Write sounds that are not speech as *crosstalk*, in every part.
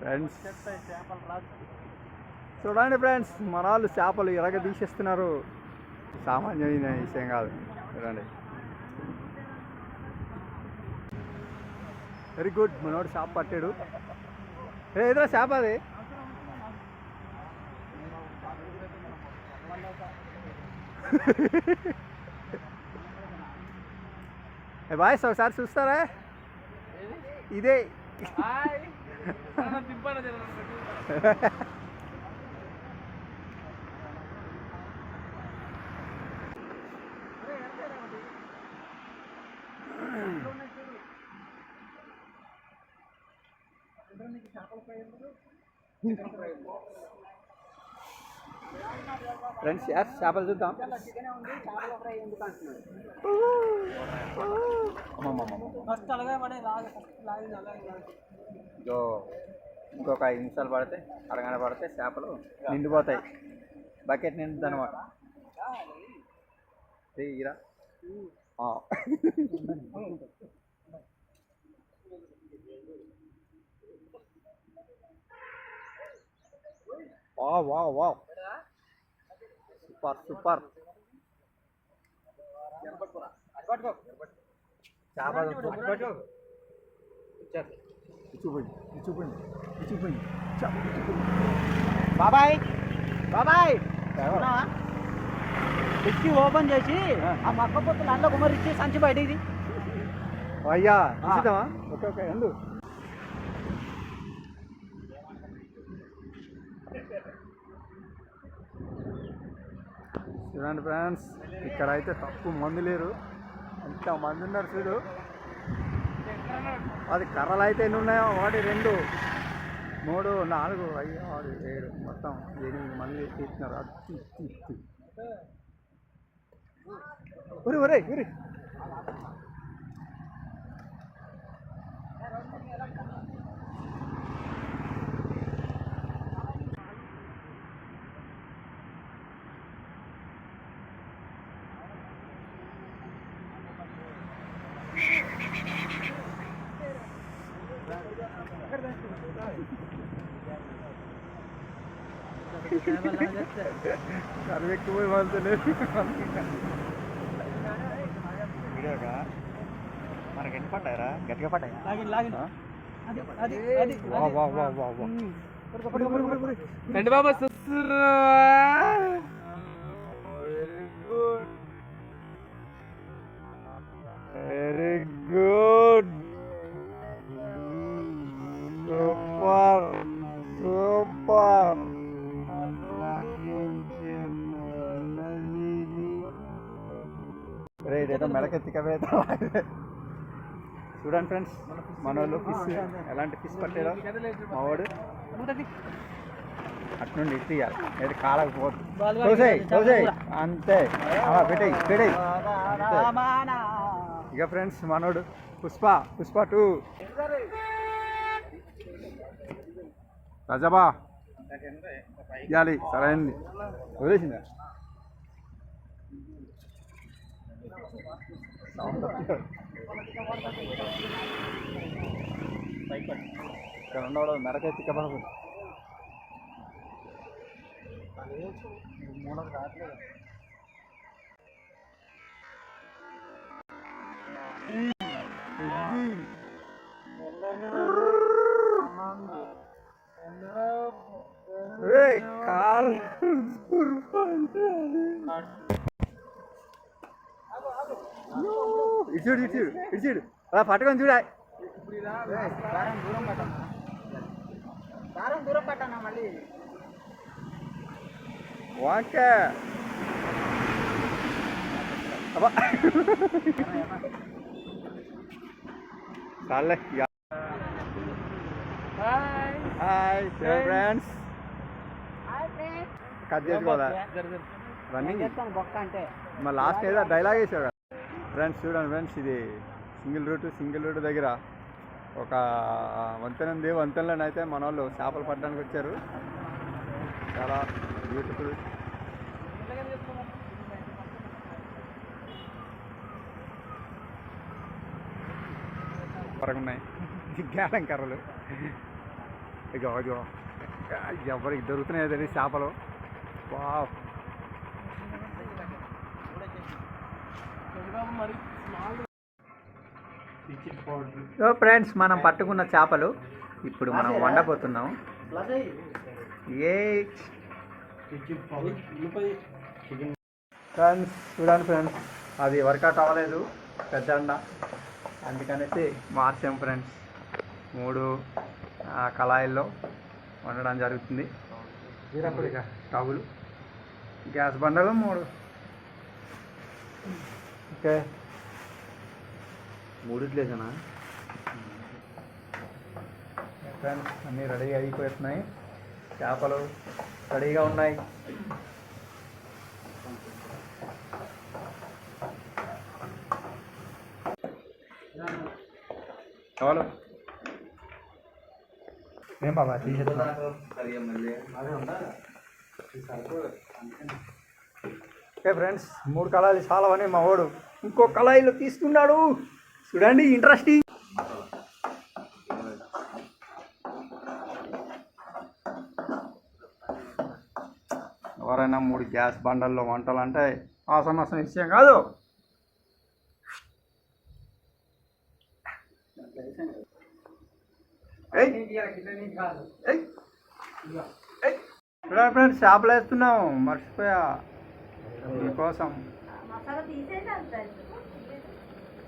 Friends చూడండి friends మన వాళ్ళు చేపలు ఇరగ తీసేస్తున్నారు. సామాన్యమైన విషయం కాదు. చూడండి. వెరీ గుడ్ మనోడు చేప పట్టాడు. ఏ ఎదురా చేప అది. *laughs* ఏ బాయ్స్ ఒకసారి చూస్తారా? ఇదే. ఫ్రెండ్స్ యాస్ చేపలు చూద్దాం అమ్మమ్మమ్మమ్మ. ఇదో ఇంకొక ఐదు నిమిషాలు పడితే అరగంట పడితే చేపలు నిండిపోతాయి. బకెట్ నిండుతుంది అనమాట ఇరా. వా వా వా సూపర్ సూపర్. బాబాయ్ బాబాయ్? డిక్కి ఓపెన్ చేసి ఆ. మక్క పొత్తులు అందులో కుమరిచ్చి సంచి బయటిది అయ్యా చూద్దామా ఓకే ఓకే ఎందు. చూడండి ఫ్రెండ్స్ ఇక్కడ అయితే తక్కువ మంది లేరు. ఎంత మంది ఉన్నారు చూడు. అది కర్రలు అయితే ఎన్ని ఉన్నాయో? ఒకటి రెండు. మూడు నాలుగు. ఐదు ఆరు ఏడు. మొత్తం ఎనిమిది మంది తీస్తున్నారు ఒరే ఇత్తి ఒరే ఒరే ఒరే కరివెక్కిపోయి వెళ్తలేదు వీడియోగా మనకి ఎన్ని పడ్డాయరా గట్టిగా పడ్డాయా లాగిన్ లాగిన్ అది అది అది వా వా వా వా వా రండి బాబా వెరీ రే ఇదేదో మెడకెత్తికవేదా చూడండి ఫ్రెండ్స్ మన వాళ్ళు ఫిష్ ఎలాంటి ఫిష్ పట్టారో మా వాడు అట్నుండి ఇట్టియాలి ఏది కాలకపోదు చూసేయి చూసేయి అంతే. పెట్టేయి పెట్టేయి. ఇక ఫ్రెండ్స్ మనోడు పుష్ప పుష్ప టూ. రజబా. ఇవ్వాలి సరైనది వదిలేసిందా? ఇక్కడ ఉన్నవాడు మెరకెత్తి కబడదు మూలకు రావట్లేదు కాల్ ఇటు చూడు ఇటు చూడు. ఇటు చూడు అలా పట్టుకొని చూడా. అబ్బా. చాలే. హాయ్ హాయ్ ఫ్రెండ్స్ కట్ చేసుకోవాలా? రన్నింగ్ మా లాస్ట్ ఏదో డైలాగ్ వేసావు ఫ్రెండ్స్ చూడండి ఫ్రెండ్స్ ఇది సింగిల్ రూట్ సింగిల్ రూట్ దగ్గర ఒక వంతెన ఉంది. వంతెనలోనైతే మన వాళ్ళు చేపలు పట్టడానికి వచ్చారు. చాలా బ్యూటిఫుల్ ఉన్నాయి జ్ఞానం కర్రలు. ఇక ఎవరికి దొరుకుతున్నాయి తెలియదు చేపలు. వావ్. సో ఫ్రెండ్స్ మనం పట్టుకున్న చేపలు ఇప్పుడు మనం వండబోతున్నాం. ఏ? ఫ్రెండ్స్ చూడండి ఫ్రెండ్స్ అది వర్కౌట్ అవ్వలేదు పెద్ద అండ. అందుకనేసి మార్చాం ఫ్రెండ్స్ మూడు ఆ, కళాయిల్లో వండడం జరుగుతుంది. స్టవ్లు గ్యాస్ బండలు మూడు. ఓకే. మూడిట్లేసనా ఫ్రెండ్స్ అన్నీ రెడీ అయిపోతున్నాయి. చేపలు రెడీగా ఉన్నాయి. చాలు. ఏం బాబా తీసేస్తున్నా ఓకే ఫ్రెండ్స్ మూడు కళాయిలు చాలవని మా వాడు ఇంకో కళాయిలో తీసుకున్నాడు. చూడండి ఇంట్రెస్టింగ్ ఎవరైనా మూడు గ్యాస్ బండల్లో వంటలు అంటే ఆసమాసం విషయం కాదు. ఫ్రెండ్స్ చేపలు వేస్తున్నాం మర్చిపోయా. మీకోసం.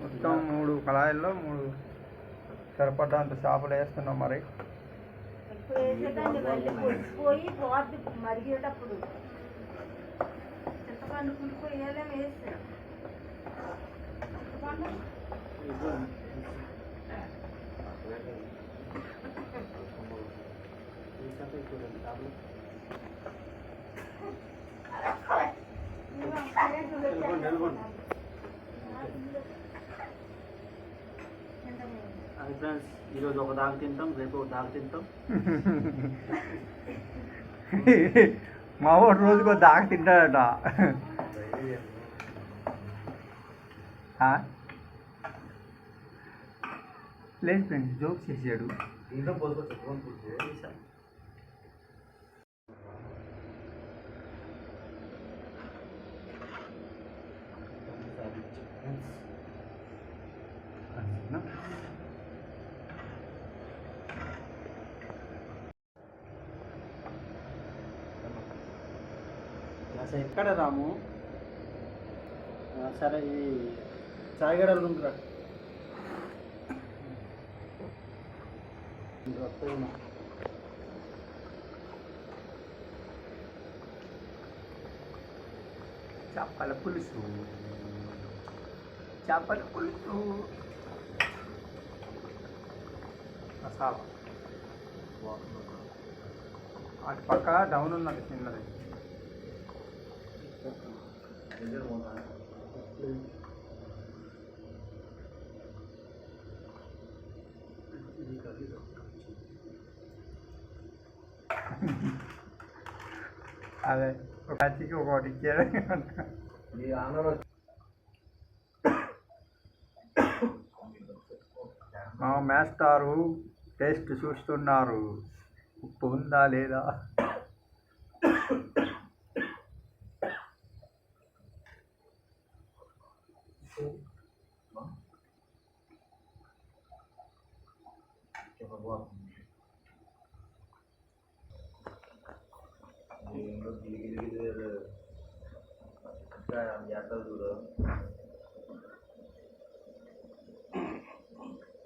మొత్తం మూడు కళాయిల్లో మూడు సరిపడ్డంత చేపలు వేస్తున్నాం మరి. మరిగేటప్పుడు. చింతపండు పులుపు వేయలేం వేస్తే చింతపండు అది ఫ్రెండ్స్ ఈరోజు ఒక దాకా తింటాం రేపు ఒక దాకా తింటాం. *laughs* మా వాడు రోజుకో దాకా తింటాడట? లేదు ఫ్రెండ్స్ జోక్ చేసాడు. ఇంట్లో పోసుకోవచ్చు అసలు ఎక్కడ రాము? సరే సరే ఈ చాయగడలు ఉంటారా చేపల పులుసు. చేపల పులుసు. మసాలా. అటు పక్క డౌన్ ఉన్నది చిన్నది అదే ఒక అచ్చికి ఒకటి ఇచ్చాడు మా మేస్టారు టేస్ట్ చూస్తున్నారు ఉప్పు ఉందా లేదా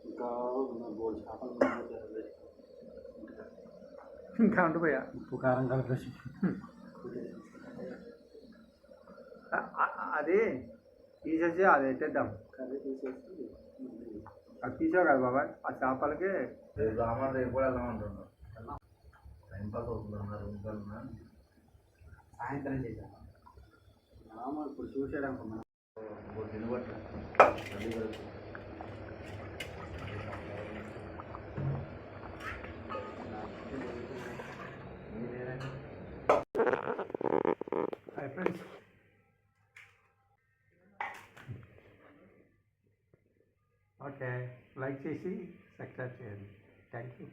ఇంకా గోల్డ్ చేపలు ఇంకా ఉండిపోయా ఉప్పు కారం కలిపేసి అది తీసేసి అది ఎట్టేద్దాం కర్రీ తీసేసి అది తీసావు కదా బాబాయ్ ఆ చేపలకి? రామాడు రేపు కూడా వెళ్దామంటున్నాను టైం పాస్ ఇంకన్నా సాయంత్రం చేశాను ఇప్పుడు చూసాడు అనుకున్నాను తినబట్ట అది వరకు ఓకే లైక్ చేసి సబ్స్క్రైబ్ చేయండి. Thank you